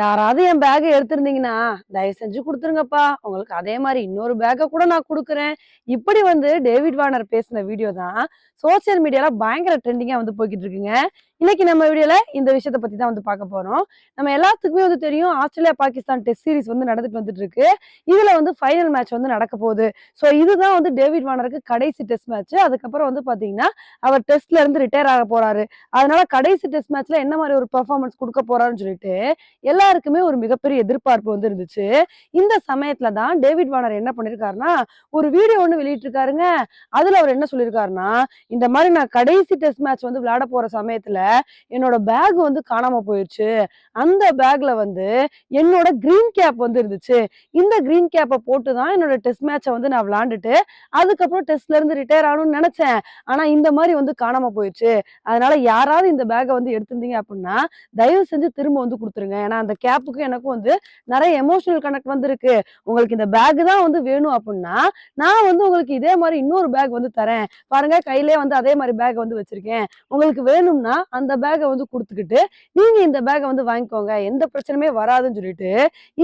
யாராவது என் பேக்கை எடுத்திருந்தீங்கன்னா தயவு செஞ்சு கொடுத்துருங்கப்பா. உங்களுக்கு அதே மாதிரி இன்னொரு பேக்கை கூட நான் கொடுக்குறேன். இப்படி வந்து டேவிட் வார்னர் பேசின வீடியோ தான் சோசியல் மீடியால பயங்கர ட்ரெண்டிங்கா வந்து போய்கிட்டு இருக்குங்க. இன்னைக்கு நம்ம வீடியோல இந்த விஷயத்தை பத்தி தான் வந்து பார்க்க போறோம். நம்ம எல்லாத்துக்குமே வந்து தெரியும் ஆஸ்திரேலியா பாகிஸ்தான் டெஸ்ட் சீரிஸ் வந்து நடந்துட்டு வந்துட்டு இருக்கு. இதுல வந்து ஃபைனல் மேட்ச் வந்து நடக்க போகுது. ஸோ இதுதான் வந்து டேவிட் வானருக்கு கடைசி டெஸ்ட் மேட்ச் அதுக்கப்புறம் வந்து பாத்தீங்கன்னா அவர் டெஸ்ட்ல இருந்து ரிட்டையர் ஆக போறாரு. அதனால கடைசி டெஸ்ட் மேட்ச்ல என்ன மாதிரி ஒரு பெர்ஃபார்மன்ஸ் கொடுக்க போறாருன்னு சொல்லிட்டு எல்லாருக்குமே ஒரு மிகப்பெரிய எதிர்பார்ப்பு வந்து இருந்துச்சு. இந்த சமயத்துல தான் டேவிட் வானர் என்ன பண்ணிருக்காருன்னா ஒரு வீடியோ ஒன்று வெளியிட்டிருக்காருங்க. அதுல அவர் என்ன சொல்லியிருக்காருன்னா இந்த மாதிரி நான் கடைசி டெஸ்ட் மேட்ச் வந்து விளையாட போற சமயத்துல என்னோட பேக் வந்து காணாம போயிடுச்சு அந்த பேக்ல வந்து என்னோட கிரீன் கேப் வந்து இருந்துச்சு. இந்த கிரீன் கேப்பை போட்டு தான் என்னோட டெஸ்ட் மேட்சை வந்து நான் விளாண்டுட்டு அதுக்கப்புறம் டெஸ்ட்ல இருந்து ரிட்டையர் ஆகணும்னு நினைச்சேன். ஆனா இந்த மாதிரி வந்து காணாம போயிடுச்சு அதனால யாராவது இந்த பேக்கை வந்து எடுத்திருந்தீங்க அப்படின்னா தயவு செஞ்சு திரும்ப வந்து கொடுத்துருங்க. ஏன்னா அந்த கேப்புக்கும் எனக்கும் வந்து நிறைய எமோஷனல் கனெக்ட் வந்து இருக்கு உங்களுக்கு இந்த பேக் தான் வந்து வேணும் அப்படின்னா நான் வந்து உங்களுக்கு இதே மாதிரி இன்னொரு பேக் வந்து தரேன். பாருங்க கையிலே வந்து அதே மாதிரி பேக் வந்து வச்சிருக்கேன். உங்களுக்கு வேணும்னா அந்த பேக்கை வந்து கொடுத்துக்கிட்டு நீங்க இந்த பேக்கை வந்து வாங்கிக்கோங்க. எந்த பிரச்சனையுமே வராதுன்னு சொல்லிட்டு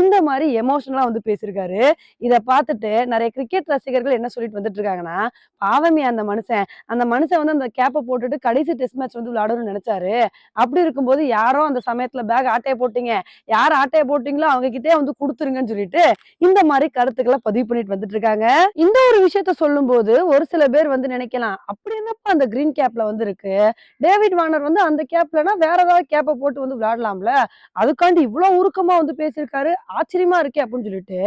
இந்த மாதிரி எமோஷனலா வந்து பேசியிருக்காரு. இதை பார்த்துட்டு நிறைய கிரிக்கெட் ரசிகர்கள் என்ன சொல்லிட்டு வந்துட்டு இருக்காங்கன்னா பாவமே அந்த மனுஷன். அந்த மனுஷன் வந்து அந்த கேப்பை போட்டுட்டு கடைசி டெஸ்ட் மேட்ச் வந்து விளையாடணும்னு நினைச்சாரு. அப்படி இருக்கும்போது யாரோ அந்த சமயத்துல பேக் ஆட்டையை போட்டீங்க. யார் ஆட்டையை போட்டீங்களோ அவங்க கிட்டே வந்து கொடுத்துருங்கன்னு சொல்லிட்டு இந்த மாதிரி கருத்துக்களை பதிவு பண்ணிட்டு வந்துட்டு இருக்காங்க இந்த ஒரு விஷயத்த சொல்லும்போது ஒரு சில பேர் வந்து நினைக்கலாம் அப்படி என்னப்பா அந்த கிரீன் கேப்ல வந்து இருக்கு டேவிட் வார்னர் வந்து அந்த கேப்லனா வேற ஏதாவது கேப்பை போட்டு வந்து விளையாடலாம்ல? அதுக்காண்டி இவ்வளவு உருக்கமா வந்து பேசியிருக்காரு. ஆச்சரியமா இருக்கே அப்படின்னு சொல்லிட்டு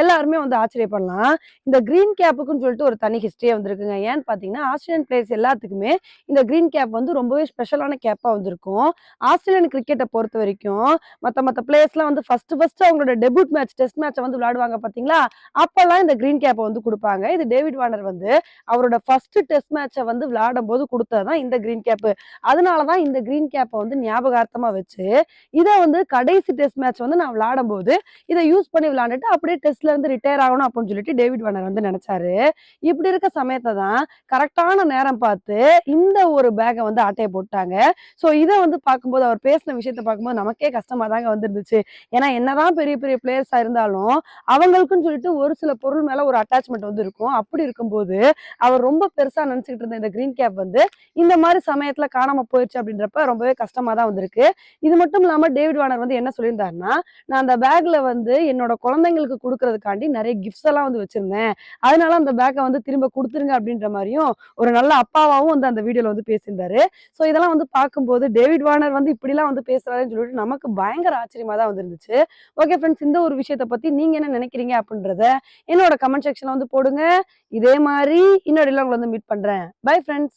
எல்லாருமே வந்து ஆச்சரியப்படலாம். இந்த கிரீன் கேப்புக்குன்னு சொல்லிட்டு ஒரு தனி ஹிஸ்டரியே வந்திருக்குங்க. ஏன்னு பாத்தீங்கன்னா ஆஸ்திரேலியன் பிளேயர்ஸ் எல்லாத்துக்குமே இந்த கிரீன் கேப் வந்து ரொம்பவே ஸ்பெஷலான கேப்பா வந்திருக்கும். ஆஸ்திரேலியன் கிரிக்கெட்டை பொறுத்த வரைக்கும் மத்த மத்த பிளேயர்ஸ்லாம் வந்து ஃபர்ஸ்ட் ஃபர்ஸ்ட் அவங்களோட டெபியூட் மேட்ச் டெஸ்ட் மேட்சை வந்து விளையாடுவாங்க பாத்தீங்களா? அப்பெல்லாம் இந்த கிரீன் கேப்பை வந்து கொடுப்பாங்க. இது டேவிட் வார்னர் வந்து அவரோட ஃபர்ஸ்ட் டெஸ்ட் மேட்சை வந்து விளையாடும் போது கொடுத்ததுதான் இந்த கிரீன் கேப் அதனாலதான் இந்த கிரீன் கேப்பை வந்து ஞாபகார்த்தமாக வச்சு இதை வந்து கடைசி டெஸ்ட் மேட்ச் வந்து நான் விளாடும் போது இதை யூஸ் பண்ணி விளாண்டுட்டு அப்படியே டெஸ்ட்ல இருந்து ரிட்டையர் ஆகணும் அப்படின்னு சொல்லிட்டு டேவிட் வார்னர் வந்து நினைச்சாரு. இப்படி இருக்க சமயத்தை தான் கரெக்டான நேரம் பார்த்து இந்த ஒரு பேக்கை வந்து ஆட்டையை போட்டாங்க. ஸோ இதை வந்து பார்க்கும்போது அவர் பேசின விஷயத்த பார்க்கும்போது நமக்கே கஷ்டமாக தாங்க வந்துருந்துச்சு. ஏன்னா என்னதான் பெரிய பெரிய பிளேயர்ஸாக இருந்தாலும் அவங்களுக்குன்னு சொல்லிட்டு ஒரு சில பொருள் மேலே ஒரு அட்டாச்மெண்ட் வந்து இருக்கும். அப்படி இருக்கும்போது அவர் ரொம்ப பெருசாக நினச்சிக்கிட்டு இருந்த இந்த கிரீன் கேப் வந்து இந்த மாதிரி சமயத்தில் காணாம போயிடுச்சு அப்படின்றப்ப ரொம்பவே கஷ்டமா தான் வந்திருக்கு. இது மட்டும் இல்லாம டேவிட் வானர் வந்து என்ன சொல்லியிருந்தாருன்னா நான் அந்த பேக்ல வந்து என்னோட குழந்தைங்களுக்கு கொடுக்கறதுக்காண்டி நிறைய கிஃப்ட்ஸ் எல்லாம் வந்து வச்சிருந்தேன். அதனால அந்த பேக்கை வந்து திரும்ப கொடுத்துருங்க அப்படின்ற மாதிரியும் ஒரு நல்ல அப்பாவாவும் வந்து அந்த வீடியோல வந்து பேசியிருந்தாரு. ஸோ இதெல்லாம் வந்து பார்க்கும்போது டேவிட் வார்னர் வந்து இப்படிலாம் வந்து பேசுறாருன்னு சொல்லிட்டு நமக்கு பயங்கர ஆச்சரியமா தான் வந்துருந்துச்சு. ஓகே ஃப்ரெண்ட்ஸ் இந்த ஒரு விஷயத்த பத்தி நீங்க என்ன நினைக்கிறீங்க அப்படின்றத என்னோட கமெண்ட் செக்ஷன்ல வந்து போடுங்க. இதே மாதிரி இன்னொரு உங்களை வந்து மீட் பண்றேன். Bye friends